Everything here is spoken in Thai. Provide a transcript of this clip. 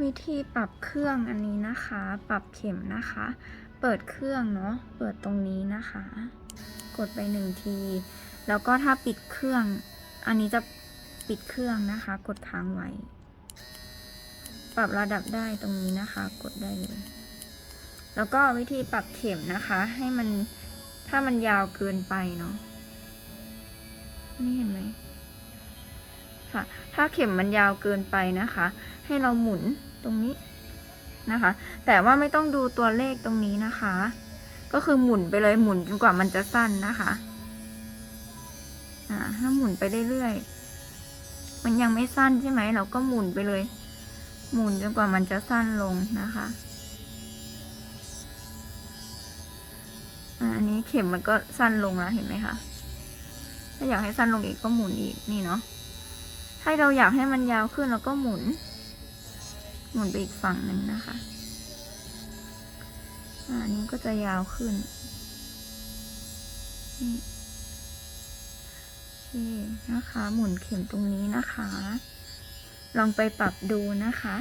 วิธีปรับเครื่องอันนี้นะคะ ปรับเข็มนะคะ เปิดเครื่องเนาะ เปิดตรงนี้นะคะ กดไปหนึ่งที แล้วก็ถ้าปิดเครื่อง อันนี้จะปิดเครื่องนะคะ กดค้างไว้ ปรับระดับได้ตรงนี้นะคะ กดได้เลย แล้วก็วิธีปรับเข็มนะคะ ให้มัน ถ้ามันยาวเกินไปเนาะ นี่เห็นไหม ค่ะ ถ้าเข็มมันยาวเกินไปนะคะ ให้เราหมุนตรงนี้นะคะ แต่ว่าไม่ต้องดูตัวเลขตรงนี้นะคะ ก็คือหมุนไปเลยหมุนจนกว่ามันจะสั้นนะคะอ่าถ้าหมุนไปเรื่อยๆมันยังไม่สั้นใช่ไหมเราก็หมุนไปเลย หมุนจนกว่ามันจะสั้นลงนะคะอันนี้เข็มมันก็สั้นลงแล้วเห็นไหมคะ ถ้าอยากให้สั้นลงอีกก็หมุนอีกนี่เนาะ ถ้าเราอยากให้มันยาวขึ้นเราก็หมุน หมุนไปอีกฝั่งหนึ่งนะคะอันนี้ก็จะยาวขึ้นนี่โอเคนะคะ หมุนเข็มตรงนี้นะคะ ลองไปปรับดูนะคะ